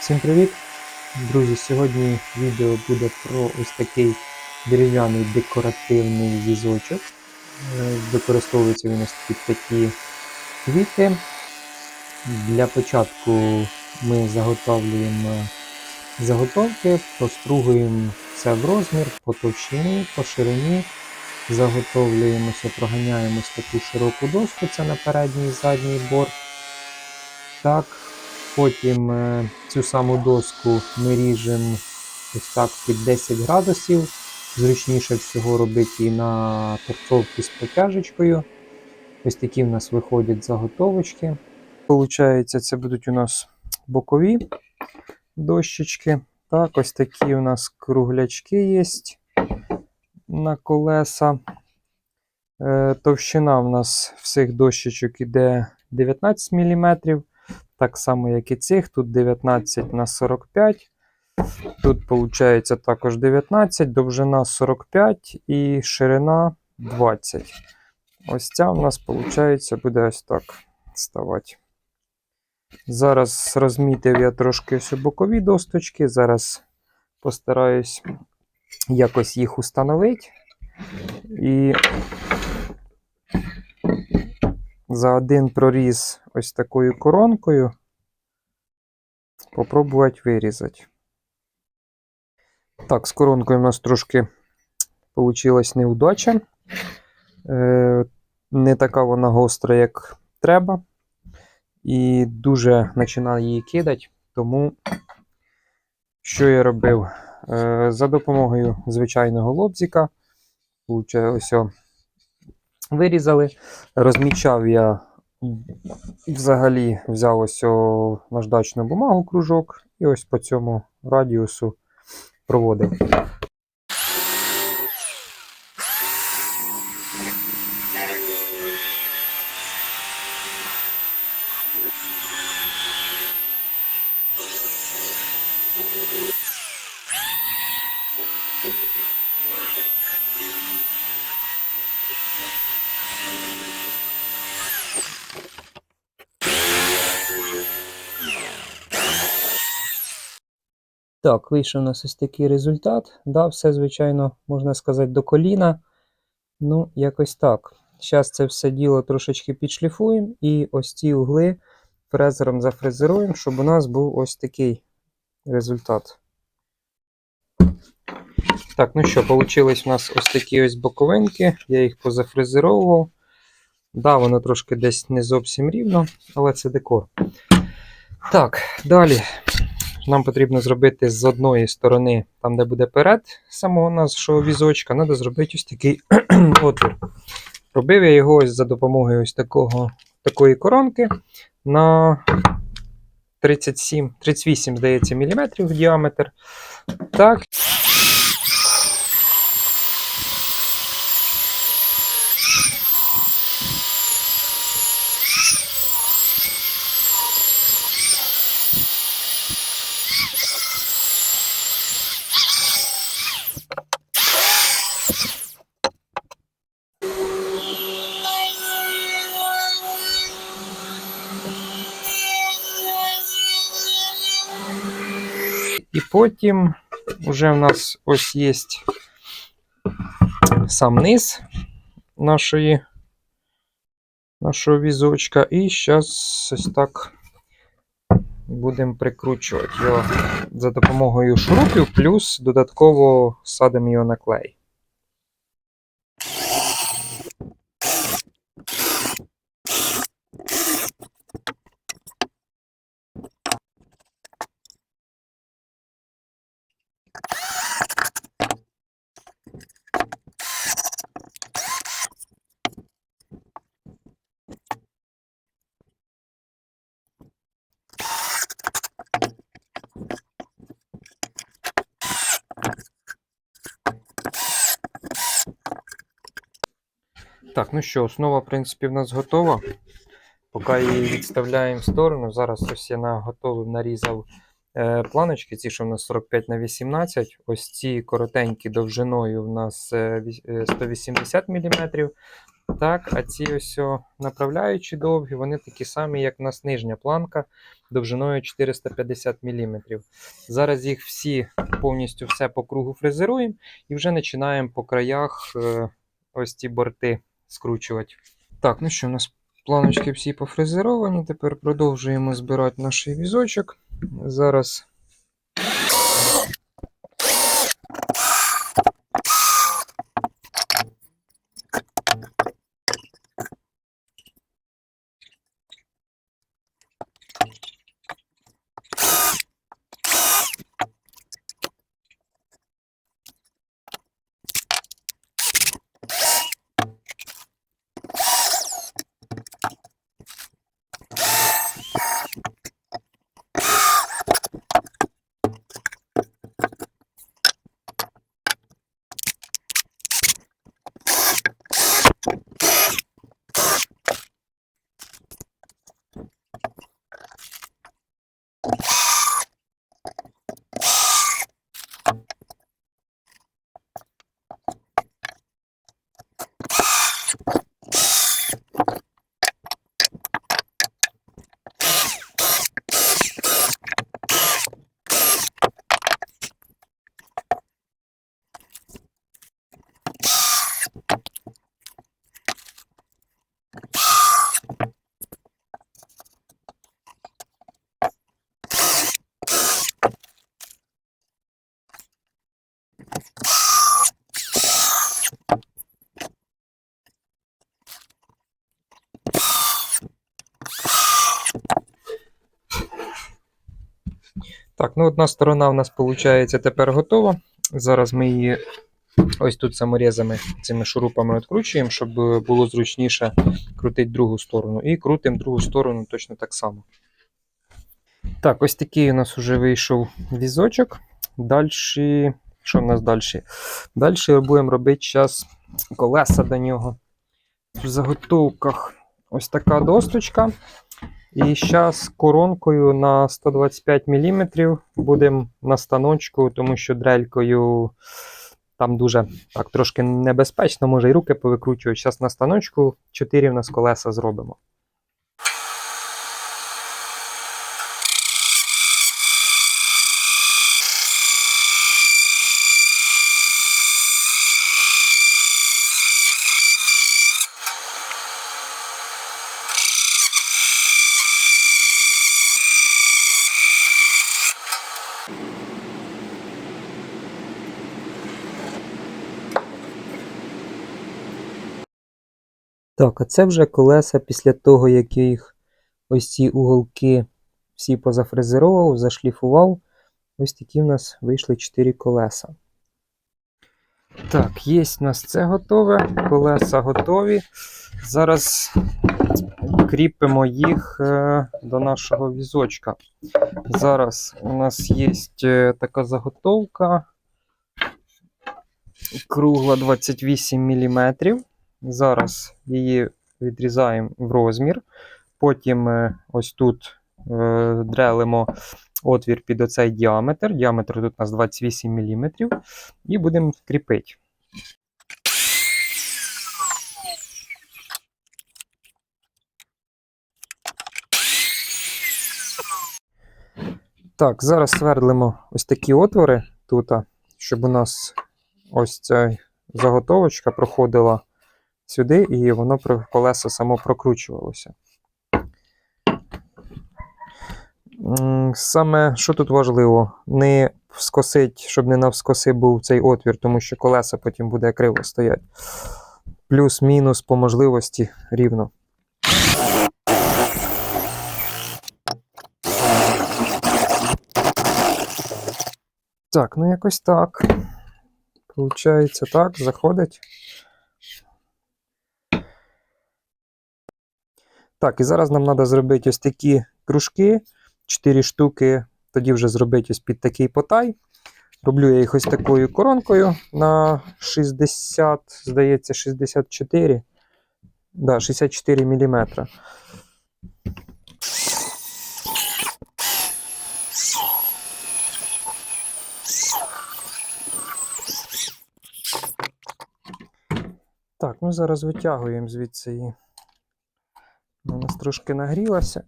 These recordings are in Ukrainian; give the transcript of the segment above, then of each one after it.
Всім привіт! Друзі, сьогодні відео буде про ось такий дерев'яний декоративний візочок. Е, Використовується він ось під такі квіти. Для початку ми заготовлюємо заготовки, простругуємо все в розмір, по товщині, по ширині. Заготовлюємося, проганяємо таку широку доску, це на передній і задній борт. Так, Потім е, цю саму доску ми ріжемо ось так під 10 градусів. Зручніше всього робити і на торцовці з протяжечкою. Ось такі в нас виходять заготовочки. Получається, це будуть у нас бокові дощечки. Так, ось такі у нас круглячки є на колеса. Е, Товщина в нас всіх дощечок іде 19 мм. Так само, як і цих. Тут 19 на 45. Тут, виходить, також 19, довжина 45 і ширина 20. Ось ця у нас, виходить, буде ось так ставати. Зараз розмітив я трошки ось бокові досточки. Зараз постараюсь якось їх установити. І за один проріз ось такою коронкою попробувати вирізати. Так, з коронкою у нас трошки вийшла неудача. Е, не така вона гостра, як треба. І дуже починає її кидати. Тому, що я робив? Е, за допомогою звичайного лобзика, ось вирізали. Розмічав я взагалі взяв ось наждачну бумагу кружок і ось по цьому радіусу проводив. Так, вийшов у нас ось такий результат. Да, все, звичайно, можна сказати, до коліна. Ну, якось так. Зараз це все діло трошечки підшліфуємо і ось ці угли фрезером зафрезеруємо, щоб у нас був ось такий результат. Так, ну що, вийшли у нас ось такі ось боковинки. Я їх позафрезеровував. Да, воно трошки десь не зовсім рівно, але це декор. Так, далі нам потрібно зробити з одної сторони, там, де буде перед самого нашого візочка, треба зробити ось такий отвір. Робив я його ось за допомогою ось такого, такої коронки на 37, 38, здається, міліметрів діаметр. Так. І потім вже в нас ось є сам низ нашої, нашого візочка. І зараз ось так будемо прикручувати його за допомогою шурупів, плюс додатково садимо його на клей. Так, ну що, основа, в принципі, в нас готова. Поки її відставляємо в сторону. Зараз ось я наготовив, нарізав е, планочки, ці, що в нас 45 на 18. Ось ці коротенькі довжиною в нас е, е, 180 мм. Так, а ці ось направляючі довгі, вони такі самі, як в нас нижня планка. довжиною 450 мм. Зараз їх всі повністю все по кругу фрезеруємо і вже починаємо по краях е, ось ці борти скручувати. Так, ну що, у нас планочки всі пофрезеровані. Тепер продовжуємо збирати наш візочок. Зараз. Так, ну одна сторона в нас виходить тепер готова. Зараз ми її ось тут саморізами цими шурупами відкручуємо, щоб було зручніше крутити другу сторону. І крутимо другу сторону точно так само. Так, ось такий у нас вже вийшов візочок. Далі, що в нас далі? Далі будемо робити зараз колеса до нього. В заготовках ось така досточка. І зараз коронкою на 125 мм будемо на станочку, тому що дрелькою там дуже так трошки небезпечно, може і руки повикручувати. Зараз на станочку 4 в нас колеса зробимо. Так, а це вже колеса після того, як я їх ось ці уголки всі позафрезеровував, зашліфував. Ось такі в нас вийшли 4 колеса. Так, є в нас це готове, колеса готові. Зараз кріпимо їх е, до нашого візочка. Зараз у нас є е, така заготовка кругла 28 мм. Зараз її відрізаємо в розмір. Потім е, ось тут е, дрелимо отвір під оцей діаметр. Діаметр тут у нас 28 мм. І будемо кріпити. Так, зараз свердлимо ось такі отвори тут, щоб у нас ось ця заготовочка проходила сюди, і воно колесо само прокручувалося. Саме що тут важливо, не скосить, щоб не навскоси був цей отвір, тому що колеса потім буде криво стояти. Плюс-мінус по можливості рівно. Так, ну якось так. Получається так, заходить. Так, і зараз нам треба зробити ось такі кружки, 4 штуки, тоді вже зробити ось під такий потай. Роблю я їх ось такою коронкою на 60, здається, 64. Да, 64 мм. Так, ну зараз витягуємо звідси її трошки нагрілася.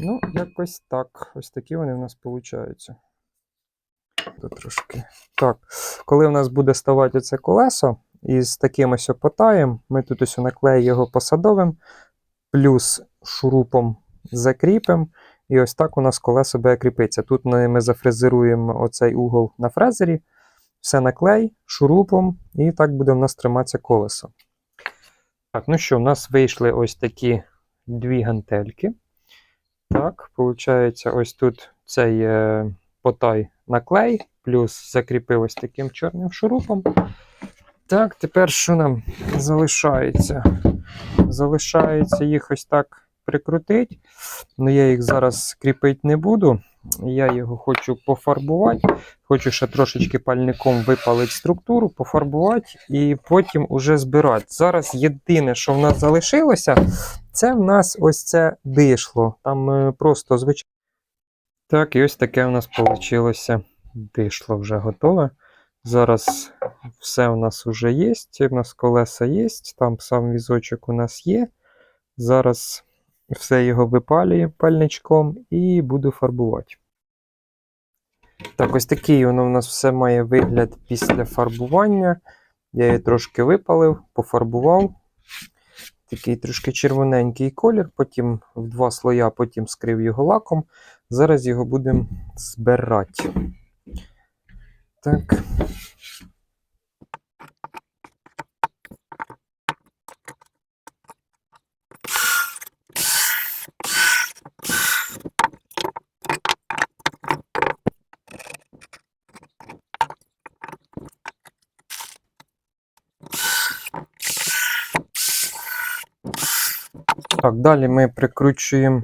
Ну, якось так. Ось такі вони в нас получаються. Тут трошки. Так, коли в нас буде ставати оце колесо із таким ось опотаєм, ми тут ось наклеїмо його посадовим, плюс шурупом закріпимо. І ось так у нас колесо буде кріпиться. Тут ми зафрезеруємо оцей угол на фрезері все наклей, шурупом, і так буде в нас триматися колесо. Так, ну що, у нас вийшли ось такі дві гантельки. Так, виходить, ось тут цей е, потай наклей, плюс закріпив ось таким чорним шурупом. Так, тепер що нам залишається? Залишається їх ось так прикрутити. Ну, я їх зараз кріпити не буду. Я його хочу пофарбувати. Хочу ще трошечки пальником випалити структуру, пофарбувати і потім уже збирати. Зараз єдине, що в нас залишилося, це в нас ось це дишло. Там е, просто звичайно. Так, і ось таке у нас вийшло. Дишло вже готове. Зараз все у нас вже є. У нас колеса є, там сам візочок у нас є. Зараз все його випалюю пальничком і буду фарбувати. Так, ось такий воно у нас все має вигляд після фарбування. Я її трошки випалив, пофарбував. Такий трошки червоненький колір, потім в два слоя, потім скрив його лаком. Зараз його будемо збирати. Так. Так, далі ми прикручуємо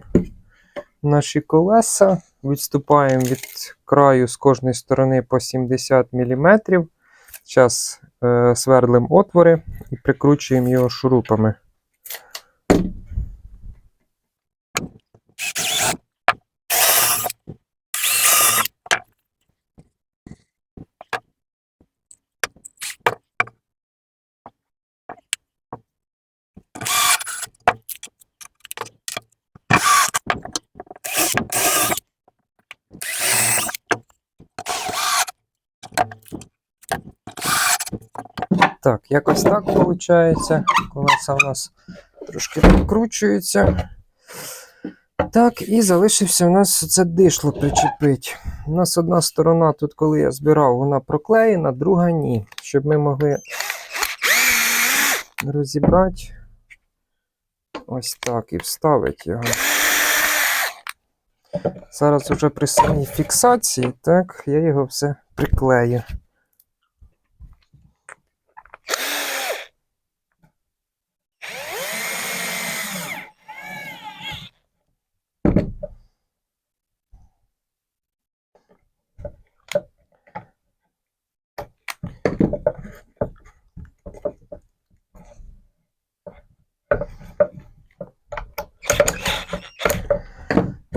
наші колеса, відступаємо від краю з кожної сторони по 70 мм. Зараз е, свердлимо отвори і прикручуємо його шурупами. Так, якось так виходить. Колеса у нас трошки прикручуються. Так, і залишився у нас це дишло причепить. У нас одна сторона, тут, коли я збирав, вона проклеєна, друга ні. Щоб ми могли розібрати ось так і вставити його. Зараз уже при самій фіксації, так, я його все приклею.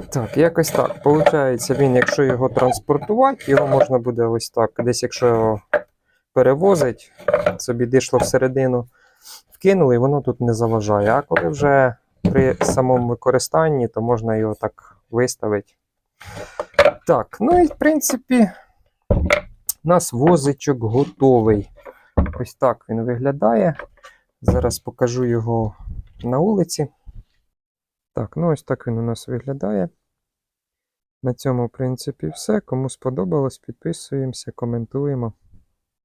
Так, якось так. Получається, він, якщо його транспортувати, його можна буде ось так. Десь, якщо його перевозить, собі дишло всередину, вкинули, і воно тут не заважає. А коли вже при самому використанні, то можна його так виставити. Так, ну і в принципі, у нас возичок готовий. Ось так він виглядає. Зараз покажу його на вулиці. Так, ну ось так він у нас виглядає. На цьому, в принципі, все. Кому сподобалось, підписуємося, коментуємо.